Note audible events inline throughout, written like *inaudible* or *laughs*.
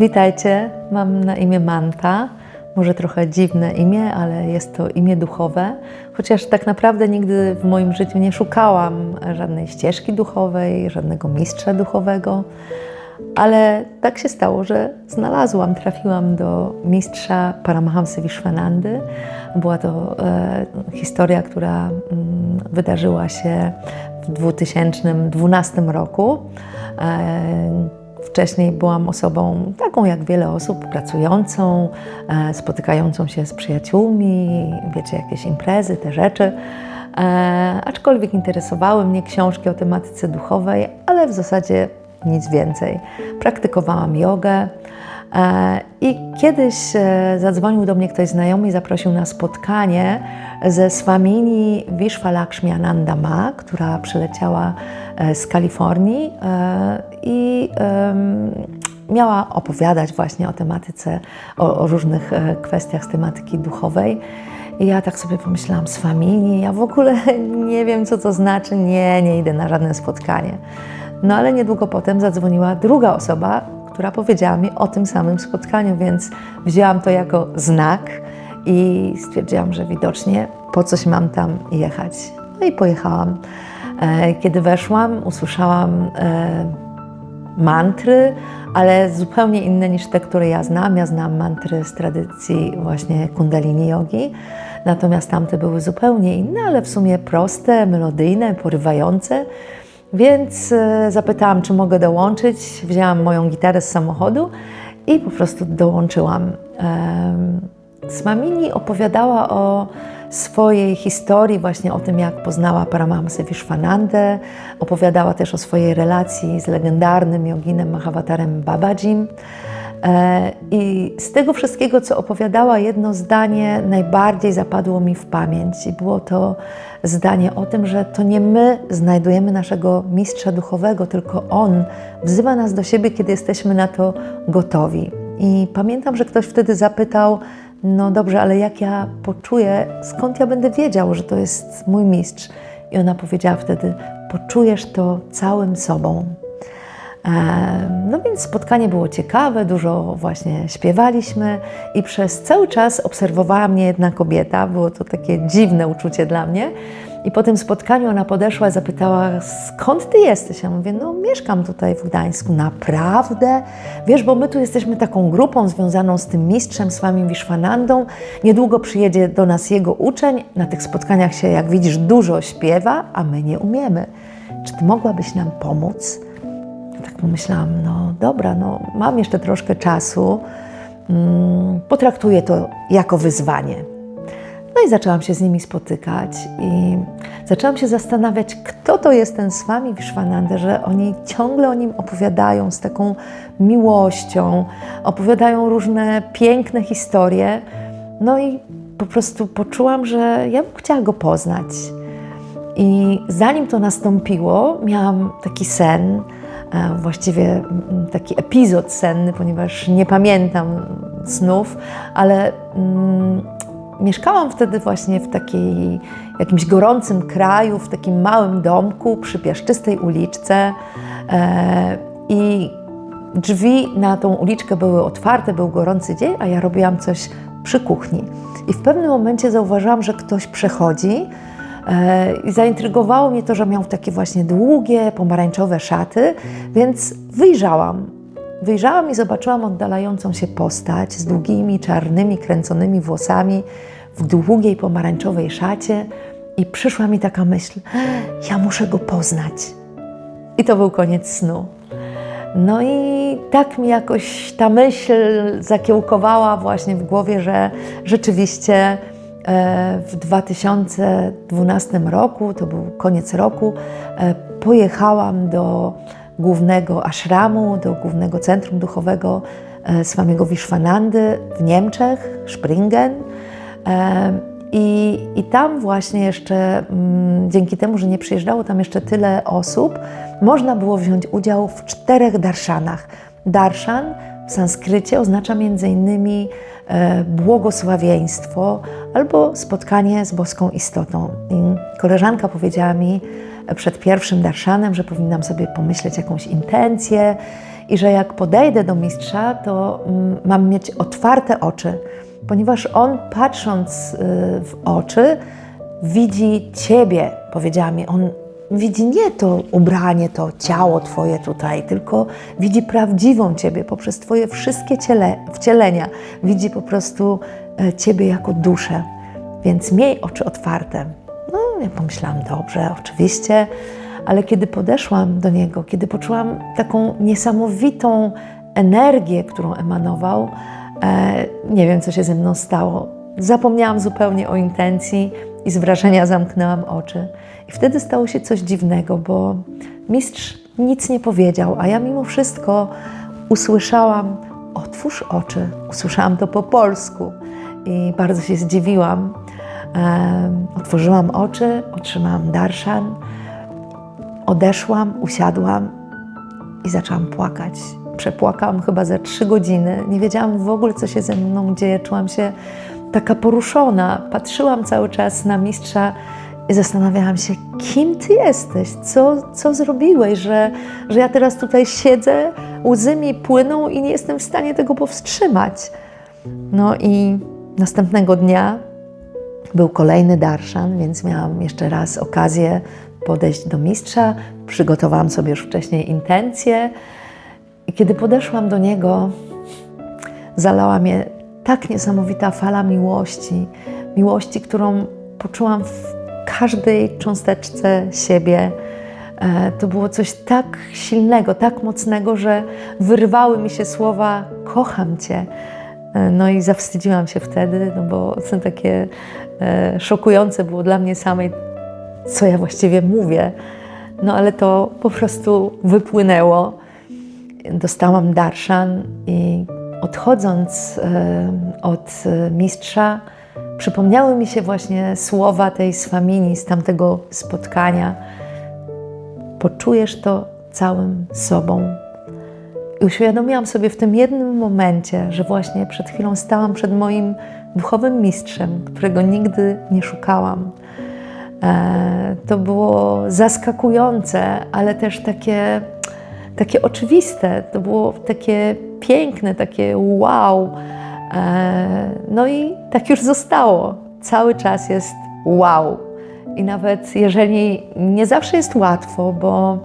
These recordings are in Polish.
Witajcie, mam na imię Manta. Może trochę dziwne imię, ale jest to imię duchowe, chociaż tak naprawdę nigdy w moim życiu nie szukałam żadnej ścieżki duchowej, żadnego mistrza duchowego, ale tak się stało, że znalazłam, trafiłam do mistrza Paramahamsy Vishwanandy. Była to e, historia, która mm, wydarzyła się w 2012 roku. E, Wcześniej byłam osobą taką jak wiele osób, pracującą, e, spotykającą się z przyjaciółmi, wiecie, jakieś imprezy, te rzeczy. E, aczkolwiek interesowały mnie książki o tematyce duchowej, ale w zasadzie nic więcej. Praktykowałam jogę. E, I kiedyś zadzwonił do mnie ktoś znajomy i zaprosił na spotkanie ze Swamini Vishwalakshmi Anandama, która przyleciała z Kalifornii i miała opowiadać właśnie o tematyce, o, o różnych e, kwestiach z tematyki duchowej. I ja tak sobie pomyślałam, z familii, ja w ogóle *laughs* nie wiem, co to znaczy, nie, nie idę na żadne spotkanie. No ale niedługo potem zadzwoniła druga osoba, która powiedziała mi o tym samym spotkaniu, więc wzięłam to jako znak i stwierdziłam, że widocznie po coś mam tam jechać. No i pojechałam. E, kiedy weszłam, usłyszałam e, mantry, ale zupełnie inne niż te, które ja znam. Ja znam mantry z tradycji właśnie kundalini yogi, natomiast tamte były zupełnie inne, ale w sumie proste, melodyjne, porywające. Więc e, zapytałam, czy mogę dołączyć. Wzięłam moją gitarę z samochodu i po prostu dołączyłam. Smamini opowiadała o swojej historii, właśnie o tym, jak poznała Paramahamsę Vishwanandę. Opowiadała też o swojej relacji z legendarnym joginem Mahavatarem Babajim. E, I z tego wszystkiego, co opowiadała, jedno zdanie najbardziej zapadło mi w pamięć, i było to zdanie o tym, że to nie my znajdujemy naszego mistrza duchowego, tylko on wzywa nas do siebie, kiedy jesteśmy na to gotowi. I pamiętam, że ktoś wtedy zapytał, no dobrze, ale jak ja poczuję, skąd ja będę wiedział, że to jest mój mistrz? I ona powiedziała wtedy: Poczujesz to całym sobą. No więc spotkanie było ciekawe, dużo właśnie śpiewaliśmy i przez cały czas obserwowała mnie jedna kobieta. Było to takie dziwne uczucie dla mnie. I po tym spotkaniu ona podeszła i zapytała, skąd ty jesteś? Ja mówię, no mieszkam tutaj w Gdańsku. Naprawdę? Wiesz, bo my tu jesteśmy taką grupą związaną z tym mistrzem, z wami Wiszwanandą. Niedługo przyjedzie do nas jego uczeń. Na tych spotkaniach się, jak widzisz, dużo śpiewa, a my nie umiemy. Czy ty mogłabyś nam pomóc? Tak pomyślałam, no dobra, no mam jeszcze troszkę czasu. Mm, potraktuję to jako wyzwanie. No i zaczęłam się z nimi spotykać i zaczęłam się zastanawiać, kto to jest ten Swami Vishwananda, że oni ciągle o nim opowiadają z taką miłością, opowiadają różne piękne historie. No i po prostu poczułam, że ja bym chciała go poznać. I zanim to nastąpiło, miałam taki sen, właściwie taki epizod senny, ponieważ nie pamiętam snów, ale mm, Mieszkałam wtedy właśnie w takiej jakimś gorącym kraju, w takim małym domku przy piaszczystej uliczce e, i drzwi na tą uliczkę były otwarte, był gorący dzień, a ja robiłam coś przy kuchni. I w pewnym momencie zauważyłam, że ktoś przechodzi e, i zaintrygowało mnie to, że miał takie właśnie długie, pomarańczowe szaty, więc wyjrzałam. Wyjrzałam i zobaczyłam oddalającą się postać z długimi, czarnymi, kręconymi włosami, w długiej, pomarańczowej szacie, i przyszła mi taka myśl: ja muszę go poznać. I to był koniec snu. No i tak mi jakoś ta myśl zakiełkowała właśnie w głowie, że rzeczywiście e, w 2012 roku, to był koniec roku, e, pojechałam do głównego ashramu, do głównego centrum duchowego e, Swamiego Wiszwanandy w Niemczech, Springen. E, I, I tam właśnie jeszcze, mm, dzięki temu, że nie przyjeżdżało tam jeszcze tyle osób, można było wziąć udział w czterech darszanach. Darshan w sanskrycie oznacza innymi e, błogosławieństwo albo spotkanie z boską istotą. I koleżanka powiedziała mi, przed pierwszym darszanem, że powinnam sobie pomyśleć jakąś intencję i że jak podejdę do mistrza, to mm, mam mieć otwarte oczy, ponieważ on patrząc y, w oczy widzi Ciebie, powiedziała mi. On widzi nie to ubranie, to ciało Twoje tutaj, tylko widzi prawdziwą Ciebie poprzez Twoje wszystkie ciele, wcielenia. Widzi po prostu e, Ciebie jako duszę. Więc miej oczy otwarte. No, ja pomyślałam, dobrze, oczywiście, ale kiedy podeszłam do niego, kiedy poczułam taką niesamowitą energię, którą emanował, e, nie wiem, co się ze mną stało. Zapomniałam zupełnie o intencji i z wrażenia zamknęłam oczy. I wtedy stało się coś dziwnego, bo mistrz nic nie powiedział, a ja mimo wszystko usłyszałam: Otwórz oczy. Usłyszałam to po polsku i bardzo się zdziwiłam. Otworzyłam oczy, otrzymałam darszan, odeszłam, usiadłam i zaczęłam płakać. Przepłakałam chyba za trzy godziny. Nie wiedziałam w ogóle, co się ze mną dzieje. Czułam się taka poruszona. Patrzyłam cały czas na mistrza i zastanawiałam się, kim ty jesteś, co, co zrobiłeś, że, że ja teraz tutaj siedzę, łzy mi płyną i nie jestem w stanie tego powstrzymać. No i następnego dnia był kolejny darszan, więc miałam jeszcze raz okazję podejść do mistrza. Przygotowałam sobie już wcześniej intencje. I kiedy podeszłam do niego, zalała mnie tak niesamowita fala miłości, miłości, którą poczułam w każdej cząsteczce siebie. E, to było coś tak silnego, tak mocnego, że wyrwały mi się słowa: Kocham Cię. E, no i zawstydziłam się wtedy, no bo to takie e, szokujące było dla mnie samej, co ja właściwie mówię. No ale to po prostu wypłynęło. Dostałam darshan i odchodząc od mistrza, przypomniały mi się właśnie słowa tej swamini z tamtego spotkania. Poczujesz to całym sobą. I uświadomiłam sobie w tym jednym momencie, że właśnie przed chwilą stałam przed moim duchowym mistrzem, którego nigdy nie szukałam. E, to było zaskakujące, ale też takie, takie oczywiste. To było takie piękne, takie wow. E, no i tak już zostało. Cały czas jest wow. I nawet jeżeli nie zawsze jest łatwo, bo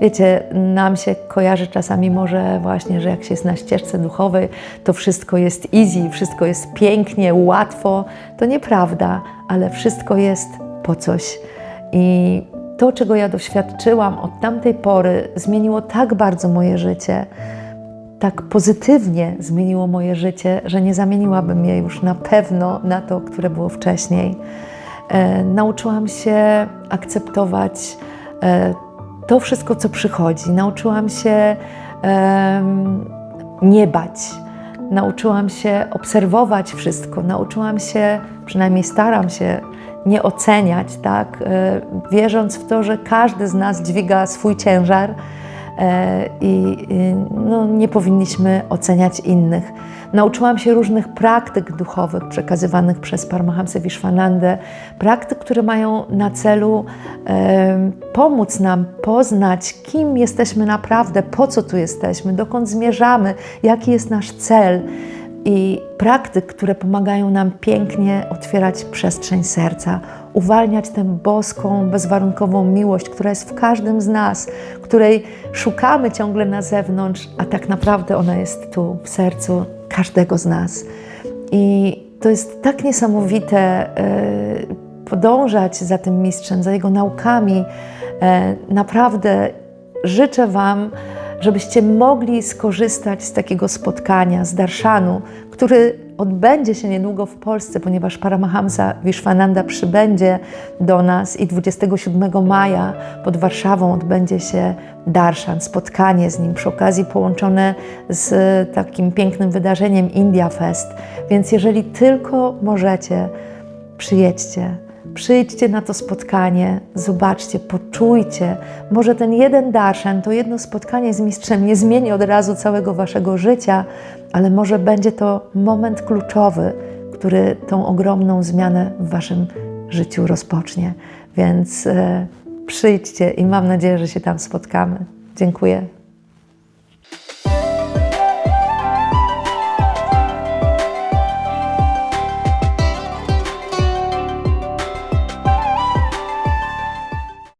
wiecie, nam się kojarzy czasami może właśnie, że jak się jest na ścieżce duchowej, to wszystko jest easy, wszystko jest pięknie, łatwo. To nieprawda, ale wszystko jest po coś. I to, czego ja doświadczyłam od tamtej pory, zmieniło tak bardzo moje życie tak pozytywnie zmieniło moje życie, że nie zamieniłabym je już na pewno na to, które było wcześniej. E, nauczyłam się akceptować e, to wszystko, co przychodzi. Nauczyłam się e, nie bać. Nauczyłam się obserwować wszystko. Nauczyłam się, przynajmniej staram się, nie oceniać, tak? E, wierząc w to, że każdy z nas dźwiga swój ciężar i no, nie powinniśmy oceniać innych. Nauczyłam się różnych praktyk duchowych przekazywanych przez Paramahamsę Vishwanandę, praktyk, które mają na celu e, pomóc nam poznać, kim jesteśmy naprawdę, po co tu jesteśmy, dokąd zmierzamy, jaki jest nasz cel i praktyk, które pomagają nam pięknie otwierać przestrzeń serca, uwalniać tę boską, bezwarunkową miłość, która jest w każdym z nas, której szukamy ciągle na zewnątrz, a tak naprawdę ona jest tu, w sercu każdego z nas. I to jest tak niesamowite e, podążać za tym mistrzem, za jego naukami. E, naprawdę życzę Wam, żebyście mogli skorzystać z takiego spotkania, z darszanu, który odbędzie się niedługo w Polsce, ponieważ Paramahamsa Vishwananda przybędzie do nas i 27 maja pod Warszawą odbędzie się darshan, spotkanie z nim przy okazji połączone z takim pięknym wydarzeniem India Fest. Więc jeżeli tylko możecie, przyjedźcie. Przyjdźcie na to spotkanie, zobaczcie, poczujcie. Może ten jeden darshan, to jedno spotkanie z mistrzem nie zmieni od razu całego waszego życia, ale może będzie to moment kluczowy, który tą ogromną zmianę w waszym życiu rozpocznie. Więc e, przyjdźcie i mam nadzieję, że się tam spotkamy. Dziękuję.